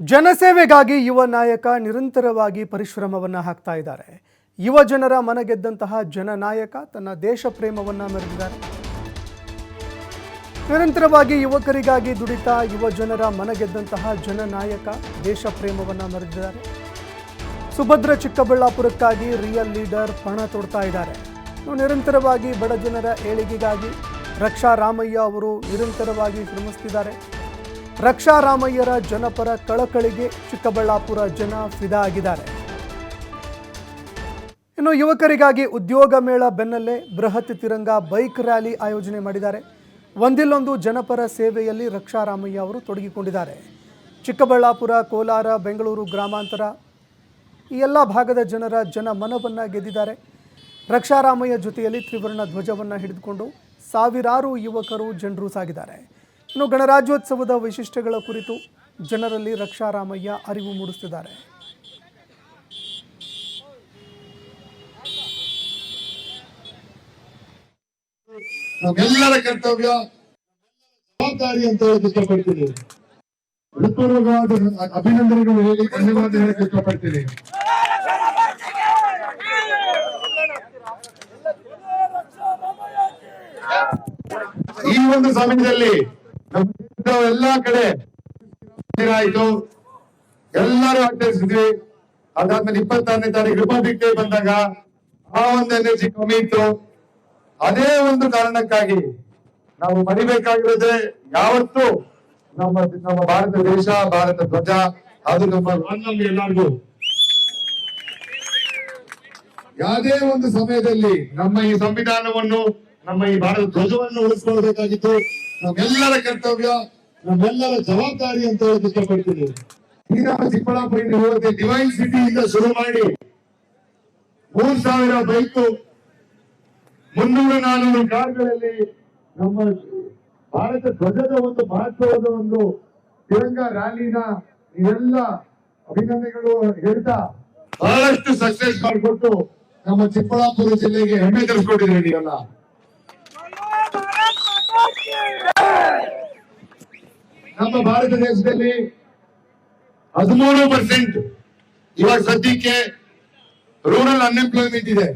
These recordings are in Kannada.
ಜನಸೇವೆಗಾಗಿ ಯುವ ನಾಯಕ ನಿರಂತರವಾಗಿ ಪರಿಶ್ರಮವನ್ನು ಹಾಕ್ತಾ ಇದ್ದಾರೆ. ಯುವ ಜನರ ಮನಗೆದ್ದಂತಹ ಜನನಾಯಕ ತನ್ನ ದೇಶ ಪ್ರೇಮವನ್ನು ಮೆರೆದಿದ್ದಾರೆ. ನಿರಂತರವಾಗಿ ಯುವಕರಿಗಾಗಿ ದುಡಿತಾ ಯುವ ಜನರ ಮನಗೆದ್ದಂತಹ ಜನನಾಯಕ ದೇಶ ಪ್ರೇಮವನ್ನು ಮೆರೆದಿದ್ದಾರೆ. ಸುಭದ್ರ ಚಿಕ್ಕಬಳ್ಳಾಪುರಕ್ಕಾಗಿ ರಿಯಲ್ ಲೀಡರ್ ಪಣ ತೊಡ್ತಾ ಇದ್ದಾರೆ. ನಿರಂತರವಾಗಿ ಬಡ ಜನರ ಏಳಿಗೆಗಾಗಿ ರಕ್ಷಾ ರಾಮಯ್ಯ ಅವರು ನಿರಂತರವಾಗಿ ಶ್ರಮಿಸ್ತಿದ್ದಾರೆ. ರಕ್ಷಾ ರಾಮಯ್ಯರ ಜನಪರ ಕಳಕಳಿಗೆ ಚಿಕ್ಕಬಳ್ಳಾಪುರ ಜನ ಫಿದಾ ಆಗಿದ್ದಾರೆ ಇನ್ನು ಯುವಕರಿಗಾಗಿ ಉದ್ಯೋಗ ಮೇಳ ಬೆನ್ನಲ್ಲೇ ಬೃಹತ್ ತಿರಂಗ ಬೈಕ್ ರ್ಯಾಲಿ ಆಯೋಜನೆ ಮಾಡಿದ್ದಾರೆ. ಒಂದಿಲ್ಲೊಂದು ಜನಪರ ಸೇವೆಯಲ್ಲಿ ರಕ್ಷಾರಾಮಯ್ಯ ಅವರು ತೊಡಗಿಕೊಂಡಿದ್ದಾರೆ. ಚಿಕ್ಕಬಳ್ಳಾಪುರ, ಕೋಲಾರ, ಬೆಂಗಳೂರು ಗ್ರಾಮಾಂತರ ಈ ಎಲ್ಲ ಭಾಗದ ಜನರ ಜನ ಮನವನ್ನು ಗೆದ್ದಿದ್ದಾರೆ. ರಕ್ಷಾರಾಮಯ್ಯ ಜೊತೆಯಲ್ಲಿ ತ್ರಿವರ್ಣ ಧ್ವಜವನ್ನು ಹಿಡಿದುಕೊಂಡು ಸಾವಿರಾರು ಯುವಕರು ಜನರು ಸಾಗಿದ್ದಾರೆ. ಇನ್ನು ಗಣರಾಜ್ಯೋತ್ಸವದ ವೈಶಿಷ್ಟ್ಯಗಳ ಕುರಿತು ಜನರಲ್ಲಿ ರಕ್ಷಾರಾಮಯ್ಯ ಅರಿವು ಮೂಡಿಸುತ್ತಿದ್ದಾರೆ. ನಮ್ಮೆಲ್ಲರ ಕರ್ತವ್ಯ ಜವಾಬ್ದಾರಿ ಅಂತ ಹೇಳಕ್ ಇಷ್ಟಪಡ್ತೀನಿ ಹೃತ್ಪೂರ್ವಕವಾದ ಅಭಿನಂದನೆಗಳು ಹೇಳಿ ಧನ್ಯವಾದ ಹೇಳಕ್ ಇಷ್ಟಪಡ್ತೀನಿ ಈ ಒಂದು ಸಮಯದಲ್ಲಿ ಎಲ್ಲಾ ಕಡೆ ಆಯ್ತು? ಎಲ್ಲರೂ ಆಚರಿಸಿದ್ವಿ ಅದಾದ್ಮೇಲೆ ಇಪ್ಪತ್ತಾರನೇ ತಾರೀಕು ರಿಪಬ್ಲಿಕ್ ಡೇ ಬಂದಾಗ ಆ ಒಂದು ಎನರ್ಜಿ ಕಮ್ಮಿ ಇತ್ತು. ಅದೇ ಒಂದು ಕಾರಣಕ್ಕಾಗಿ ನಾವು ಮರಿಬೇಕಾಗಿರೋದೇ ಯಾವತ್ತು ನಮ್ಮ ನಮ್ಮ ಭಾರತ ದೇಶ, ಭಾರತ ಧ್ವಜ, ಅದು ನಮ್ಮ ಎಲ್ಲರಿಗೂ. ಯಾವುದೇ ಒಂದು ಸಮಯದಲ್ಲಿ ನಮ್ಮ ಈ ಸಂವಿಧಾನವನ್ನು, ನಮ್ಮ ಈ ಭಾರತ ಧ್ವಜವನ್ನು ಉಳಿಸ್ಕೊಳ್ಬೇಕಾಗಿತ್ತು. ನಮ್ಮೆಲ್ಲರ ಕರ್ತವ್ಯ, ನಮ್ಮೆಲ್ಲರ ಜವಾಬ್ದಾರಿ ಅಂತ ಹೇಳಕ್ ಇಷ್ಟಪಡ್ತೀನಿ ಈ ನಮ್ಮ ಚಿಕ್ಕಬಳ್ಳಾಪುರ ಇವತ್ತು ಡಿವೈನ್ ಇಂದ ಶುರು ಮಾಡಿ ಮೂರ್ ಸಾವಿರ ಬೈಕು, ಮುನ್ನೂರ ನಾನೂರು ಕಾರ್ಗಳಲ್ಲಿ ನಮ್ಮ ಭಾರತ ಧ್ವಜದ ಒಂದು ಮಹತ್ವದ ಒಂದು ತಿರಂಗ ರ್ಯಾಲಿನ ಎಲ್ಲ ಅಭಿನಂದನೆಗಳು ಹೇಳ್ತಾ ಬಹಳಷ್ಟು ಸಕ್ಸೆಸ್ ಮಾಡಿಕೊಟ್ಟು ನಮ್ಮ ಚಿಕ್ಕಬಳ್ಳಾಪುರ ಜಿಲ್ಲೆಗೆ ಹೆಮ್ಮೆ ತರಿಸ್ಕೊಟ್ಟಿದ್ರಿ ನೀವೆಲ್ಲ. ನಮ್ಮ ಭಾರತ ದೇಶದಲ್ಲಿ ಹದಿಮೂರು ಪರ್ಸೆಂಟ್ ಇವಾಗ ಸದ್ಯಕ್ಕೆ ರೂರಲ್ ಅನ್ಎಂಪ್ಲಾಯ್ಮೆಂಟ್ ಇದೆ.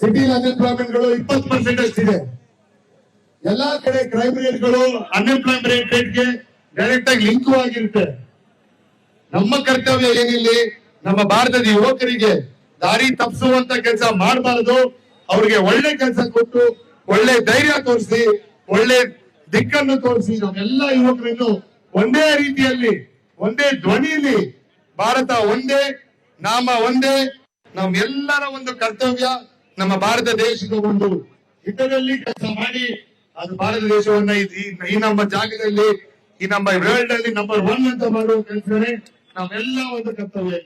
ಸಿಟಿ ಅನ್ಎಂಪ್ಲಾಯ್ಮೆಂಟ್ಗಳು ಇಪ್ಪತ್ತು ಪರ್ಸೆಂಟ್ ಅಷ್ಟಿದೆ. ಎಲ್ಲಾ ಕಡೆ ಕ್ರೈಮ್ ರೇಟ್ಗಳು ಅನ್ಎಂಪ್ಲಾಯ್ಮೆಂಟ್ ರೇಟ್ಗೆ ಡೈರೆಕ್ಟ್ ಆಗಿ ಲಿಂಕ್ ಆಗಿರುತ್ತೆ. ನಮ್ಮ ಕರ್ತವ್ಯ ಏನಿಲ್ಲಿ? ನಮ್ಮ ಭಾರತದ ಯುವಕರಿಗೆ ದಾರಿ ತಪ್ಪಿಸುವಂತ ಕೆಲಸ ಮಾಡಬಾರದು. ಅವ್ರಿಗೆ ಒಳ್ಳೆ ಕೆಲಸ ಕೊಟ್ಟು, ಒಳ್ಳೆ ಧೈರ್ಯ ತೋರಿಸಿ, ಒಳ್ಳೆ ದಿಕ್ಕನ್ನು ತೋರಿಸಿ ನಾವೆಲ್ಲ ಯುವಕರನ್ನು ಒಂದೇ ರೀತಿಯಲ್ಲಿ, ಒಂದೇ ಧ್ವನಿಯಲ್ಲಿ, ಭಾರತ ಒಂದೇ, ನಾಮ ಒಂದೇ ನಮ್ಮೆಲ್ಲರ ಒಂದು ಕರ್ತವ್ಯ ನಮ್ಮ ಭಾರತ ದೇಶದ ಒಂದು ಹಿತದಲ್ಲಿ ಕೆಲಸ ಮಾಡಿ ಅದು ಭಾರತ ದೇಶವನ್ನ ಈ- ನಮ್ಮ ಜಾಗದಲ್ಲಿ, ಈ ನಮ್ಮ ವರ್ಲ್ಡ್ ಅಲ್ಲಿ ನಂಬರ್ ಒನ್ ಅಂತ ಮಾಡುವ ಕೆಲಸನೇ ನಾವೆಲ್ಲ ಒಂದು ಕರ್ತವ್ಯ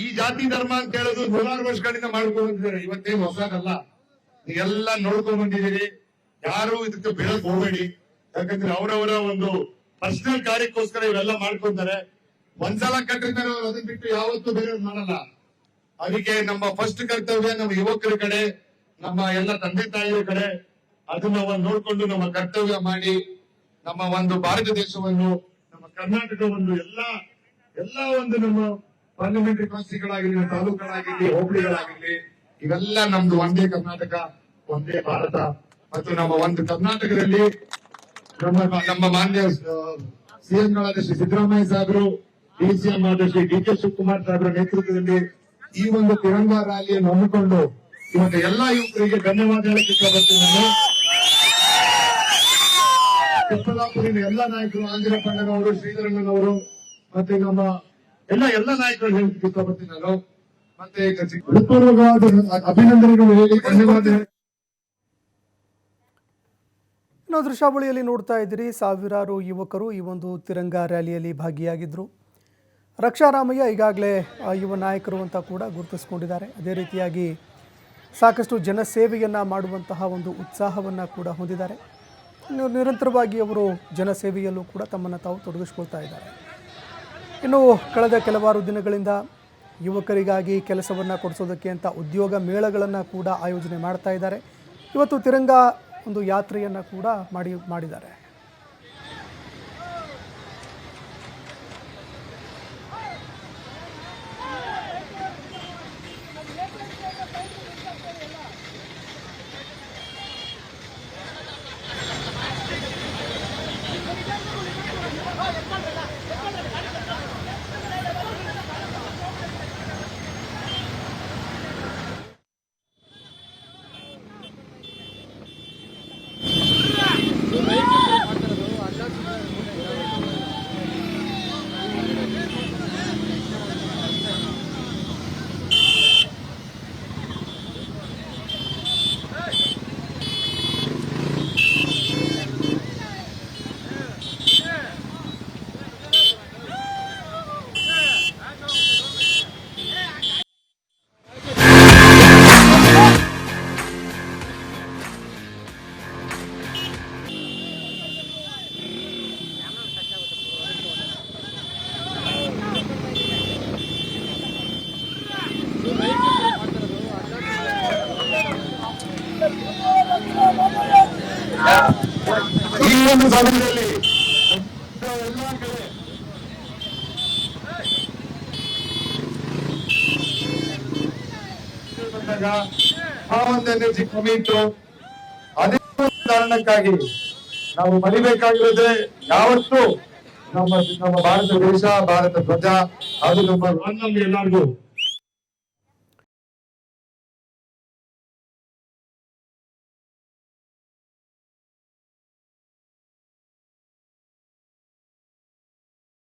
ಈ ಜಾತಿ ಧರ್ಮ ಅಂತ ಹೇಳೋದು ನೂರಾರು ವರ್ಷಗಳಿಂದ ಮಾಡ್ಕೊಂಡಿದ್ದಾರೆ ಇವತ್ತೇ ಇವತ್ತೇನು ಹೊಸದಲ್ಲ. ಎಲ್ಲ ನೋಡ್ಕೊಂಡ್ ಬಂದಿದ್ದೀರಿ. ಯಾರು ಇದಕ್ಕೆ ಬೀಳಕ್ ಹೋಗಬೇಡಿ. ಯಾಕಂದ್ರೆ ಅವರವರ ಒಂದು ಪರ್ಸನಲ್ ಕಾರ್ಯಕ್ಕೋಸ್ಕರ ಇವೆಲ್ಲ ಮಾಡ್ಕೊಂತಾರೆ. ಒಂದ್ಸಲ ಕಟ್ಟಿರ್ತಾರೆ ಅದನ್ನ ಬಿಟ್ಟು ಯಾವತ್ತೂ ಬೇರೆ ಮಾಡಲ್ಲ. ಅದಕ್ಕೆ ನಮ್ಮ ಫಸ್ಟ್ ಕರ್ತವ್ಯ ನಮ್ಮ ಯುವಕರ ಕಡೆ, ನಮ್ಮ ಎಲ್ಲ ತಂದೆ ತಾಯಿಯ ಕಡೆ, ಅದನ್ನ ನೋಡ್ಕೊಂಡು ನಮ್ಮ ಕರ್ತವ್ಯ ಮಾಡಿ, ನಮ್ಮ ಒಂದು ಭಾರತ ದೇಶವನ್ನು, ನಮ್ಮ ಕರ್ನಾಟಕವನ್ನು, ಎಲ್ಲ ಎಲ್ಲ ಒಂದು ನಮ್ಮ ಪಾರ್ಲಿಮೆಂಟರಿ ಕಾನ್ಸ್ಟಿಗಳಾಗಿರ್ಲಿ ತಾಲೂಕುಗಳಾಗಿರ್ಲಿ ಹೋಬಳಿಗಳಾಗಿರ್ಲಿ ಇವೆಲ್ಲ ನಮ್ದು ಒಂದೇ ಕರ್ನಾಟಕ, ಒಂದೇ ಭಾರತ. ಮತ್ತು ನಮ್ಮ ಒಂದು ಕರ್ನಾಟಕದಲ್ಲಿ ನಮ್ಮ ನಮ್ಮ ಮಾನ್ಯ ಸಿಎಂಗಳಾದ ಶ್ರೀ ಸಿದ್ದರಾಮಯ್ಯ ಸಾಹೇಬರು ಡಿಸಿಎಂ ಆದ ಶ್ರೀ ಡಿ ಕೆ ಶಿವಕುಮಾರ್ ಸಾಹೇಬರ ನೇತೃತ್ವದಲ್ಲಿ ಈ ಒಂದು ತಿರಂಗ ರ್ಯಾಲಿಯನ್ನು ಹಮ್ಮಿಕೊಂಡು ಇವತ್ತು ಎಲ್ಲಾ ಯುವಕರಿಗೆ ಧನ್ಯವಾದ ಹೇಳಕ್ಕೆ ಇಷ್ಟಪಡ್ತೀನಿ ನಾನು ಚಿಕ್ಕಬಳ್ಳಾಪುರಿನ ಎಲ್ಲ ನಾಯಕರು ಆಂಜನೇಯಪ್ಪಣ್ಣನವರು ಶ್ರೀಧರಣ್ಣನವರು, ಮತ್ತೆ ನಮ್ಮ ಎಲ್ಲ ಎಲ್ಲ ನಾಯಕರು ಹೇಳಿ ನಾನು ಮತ್ತೆ ಹೃತ್ಪೂರ್ವಕವಾದ ಅಭಿನಂದನೆಗಳು ಹೇಳಿ ಧನ್ಯವಾದ ಇನ್ನು ದೃಶ್ಯಾವಳಿಯಲ್ಲಿ ನೋಡ್ತಾ ಇದ್ದೀರಿ ಸಾವಿರಾರು ಯುವಕರು ಈ ಒಂದು ತಿರಂಗ ರ್ಯಾಲಿಯಲ್ಲಿ ಭಾಗಿಯಾಗಿದ್ದರು ರಕ್ಷಾರಾಮಯ್ಯ ಈಗಾಗಲೇ ಆ, ಯುವ ನಾಯಕರು ಅಂತ ಕೂಡ ಗುರುತಿಸ್ಕೊಂಡಿದ್ದಾರೆ. ಅದೇ ರೀತಿಯಾಗಿ ಸಾಕಷ್ಟು ಜನಸೇವೆಯನ್ನು ಮಾಡುವಂತಹ ಒಂದು ಉತ್ಸಾಹವನ್ನು ಕೂಡ ಹೊಂದಿದ್ದಾರೆ. ನಿರಂತರವಾಗಿ ಅವರು ಜನಸೇವೆಯಲ್ಲೂ ಕೂಡ ತಮ್ಮನ್ನು ತಾವು ತೊಡಗಿಸ್ಕೊಳ್ತಾ ಇದ್ದಾರೆ. ಇನ್ನು ಕಳೆದ ಕೆಲವಾರು ದಿನಗಳಿಂದ ಯುವಕರಿಗಾಗಿ ಕೆಲಸವನ್ನು ಕೊಡಿಸೋದಕ್ಕೆ ಅಂತ ಉದ್ಯೋಗ ಮೇಳಗಳನ್ನು ಕೂಡ ಆಯೋಜನೆ ಮಾಡ್ತಾ ಇದ್ದಾರೆ. ಇವತ್ತು ತಿರಂಗ ಒಂದು ಯಾತ್ರೆಯನ್ನು ಕೂಡ ಮಾಡಿ ಮಾಡಿದ್ದಾರೆ. ಈ ಒಂದು ಬಂದಾಗ ಆ ಒಂದು ಎನರ್ಜಿ ಕಮ್ಮಿ ಇತ್ತು ಅದೇ ಕಾರಣಕ್ಕಾಗಿ ನಾವು ಮರಿಬೇಕಾಗಿರೋದೇ ಯಾವತ್ತು ನಮ್ಮ ನಮ್ಮ ಭಾರತ ದೇಶ, ಭಾರತ ಧ್ವಜ ಅದು ನಮ್ಮ ಎಲ್ಲರಿಗೂ